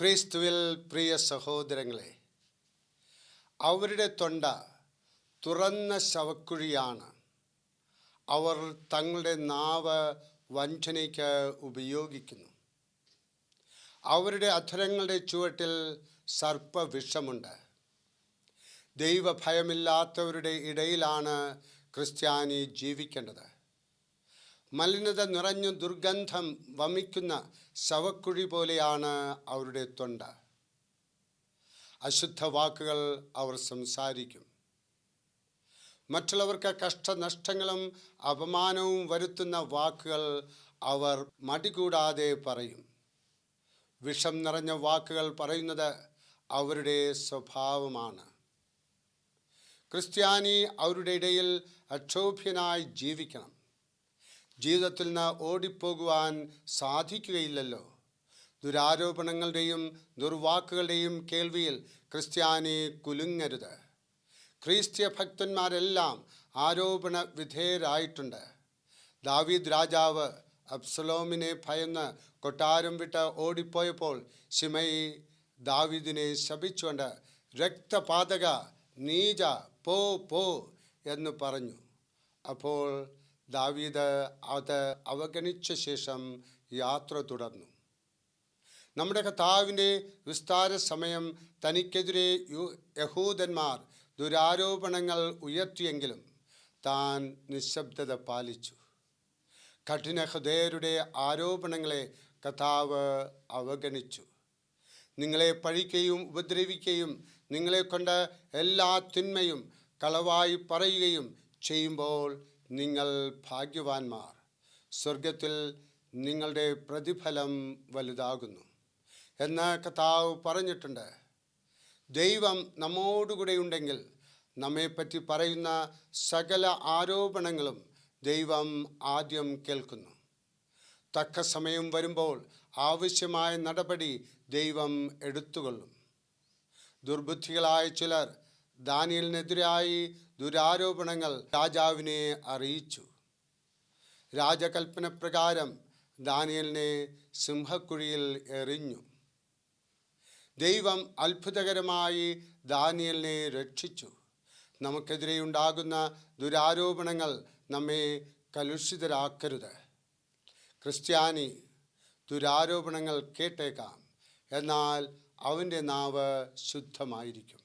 ക്രിസ്തുവിൽ പ്രിയ സഹോദരങ്ങളെ അവരുടെ തൊണ്ട തുറന്ന ശവക്കുഴിയാണ്. അവർ തങ്ങളുടെ നാവ് വഞ്ചനയ്ക്ക് ഉപയോഗിക്കുന്നു. അവരുടെ അധരങ്ങളുടെ ചുവട്ടിൽ സർപ്പവിഷമുണ്ട്. ദൈവഭയമില്ലാത്തവരുടെ ഇടയിലാണ് ക്രിസ്ത്യാനി ജീവിക്കേണ്ടത്. മലിനത നിറഞ്ഞു ദുർഗന്ധം വമിക്കുന്ന ശവക്കുഴി പോലെയാണ് അവരുടെ തൊണ്ട. അശുദ്ധ വാക്കുകൾ അവർ സംസാരിക്കും. മറ്റുള്ളവർക്ക് കഷ്ടനഷ്ടങ്ങളും അപമാനവും വരുത്തുന്ന വാക്കുകൾ അവർ മടികൂടാതെ പറയും. വിഷം നിറഞ്ഞ വാക്കുകൾ പറയുന്നത് അവരുടെ സ്വഭാവമാണ്. ക്രിസ്ത്യാനി അവരുടെ ഇടയിൽ അക്ഷോഭ്യനായി ജീവിക്കണം. ജീവിതത്തിൽ നിന്ന് ഓടിപ്പോകുവാൻ സാധിക്കുകയില്ലല്ലോ. ദുരാരോപണങ്ങളുടെയും ദുർവാക്കുകളുടെയും കേൾവിയിൽ ക്രിസ്ത്യാനി കുലുങ്ങരുത്. ക്രിസ്ത്യ ഭക്തന്മാരെല്ലാം ആരോപണ വിധേയരായിട്ടുണ്ട്. ദാവീദ് രാജാവ് അബ്സലോമിനെ ഭയന്ന് കൊട്ടാരം വിട്ട് ഓടിപ്പോയപ്പോൾ ശിമയി ദാവീദിനെ ശപിച്ചുകൊണ്ട് രക്തപാതക നീജ പോ പോ എന്ന് പറഞ്ഞു. അപ്പോൾ ദാവീദ് അത് അവഗണിച്ച ശേഷം യാത്ര തുടർന്നു. നമ്മുടെ കർത്താവിന്റെ വിസ്താര സമയം തനിക്കെതിരെ യഹൂദന്മാർ ദുരാരോപണങ്ങൾ ഉയർത്തിയെങ്കിലും താൻ നിശബ്ദത പാലിച്ചു. കഠിന ഹൃദയരുടെ ആരോപണങ്ങളെ കഥാവ് അവഗണിച്ചു. നിങ്ങളെ പഴിക്കുകയും ഉപദ്രവിക്കുകയും നിങ്ങളെ കൊണ്ട് എല്ലാ തിന്മയും കളവായി പറയുകയും ചെയ്യുമ്പോൾ നിങ്ങൾ ഭാഗ്യവാന്മാർ. സ്വർഗത്തിൽ നിങ്ങളുടെ പ്രതിഫലം വലുതാകുന്നു. എന്ന് കഥാവ് പറഞ്ഞിട്ടുണ്ട്. ദൈവം നമ്മോടുകൂടെ ഉണ്ടെങ്കിൽ നമ്മെപ്പറ്റി പറയുന്ന സകല ആരോപണങ്ങളും ദൈവം ആദ്യം കേൾക്കുന്നു. തക്ക സമയം വരുമ്പോൾ ആവശ്യമായ നടപടി ദൈവം എടുത്തുകൊള്ളും. ദുർബുദ്ധികളായ ചിലർ ദാനിയലിനെതിരായി ദുരാരോപണങ്ങൾ രാജാവിനെ അറിയിച്ചു. രാജകൽപ്പന പ്രകാരം ദാനിയലിനെ സിംഹക്കുഴിയിൽ എറിഞ്ഞു. ദൈവം അത്ഭുതകരമായി ദാനിയലിനെ രക്ഷിച്ചു. നമുക്കെതിരെ ഉണ്ടാകുന്ന ദുരാരോപണങ്ങൾ നമ്മെ കലുഷിതരാക്കരുത്. ക്രിസ്ത്യാനി ദുരാരോപണങ്ങൾ കേട്ടേക്കാം. എന്നാൽ അവന്റെ നാവ് ശുദ്ധമായിരിക്കും.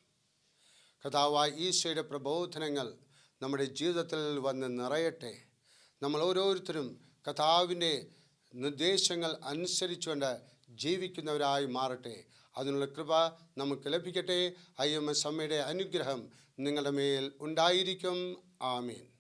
കഥാവായ ഈശോയുടെ പ്രബോധനങ്ങൾ നമ്മുടെ ജീവിതത്തിൽ വന്ന് നിറയട്ടെ. നമ്മൾ ഓരോരുത്തരും കഥാവിന്റെ നിർദ്ദേശങ്ങൾ അനുസരിച്ചുകൊണ്ട് ജീവിക്കുന്നവരായി മാറട്ടെ. അതിനുള്ള കൃപ നമുക്ക് ലഭിക്കട്ടെ. എസ് അമ്മയുടെ അനുഗ്രഹം നിങ്ങളുടെ മേൽ ഉണ്ടായിരിക്കും. ആമീൻ.